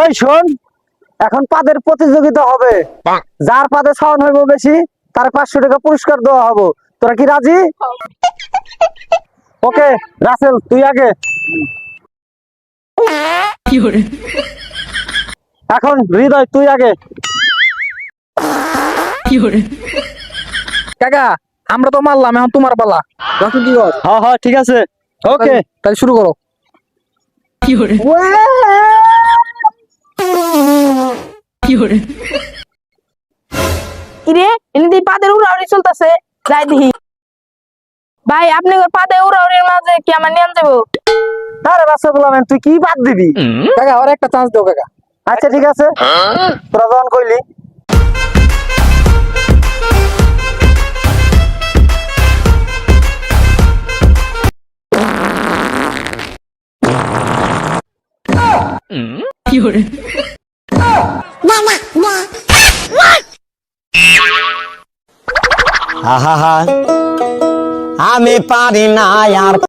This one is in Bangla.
ওই শোন এখন পাদের প্রতিযোগিতা হবে। যার পাদে হইব বেশি তার পাঁচশো টাকা পুরস্কার দেওয়া হব। তোরা কি রাজি? ওকে রাসেল তুই আগে। এখন হৃদয় তুই আগে। কাকা আমরা তো মারলাম এখন তোমার পালা। কি কর হ্যাঁ হ্যাঁ ঠিক আছে। ওকে। তাহলে শুরু করো। কিরে এমনি পাদের উড়াউড়ি চলতেছে। যাই দেখি। ভাই আপনি ওর পাদে উড়াউড়ির মাঝে কি আমার নিয়ে যাব? আরে বাচ্চা বললাম তুই কি বাদ দিবি? কাকা আর একটা চান্স দাও কাকা। আচ্ছা ঠিক আছে। তোরা যখন কইলি আহা আমি পারি না আর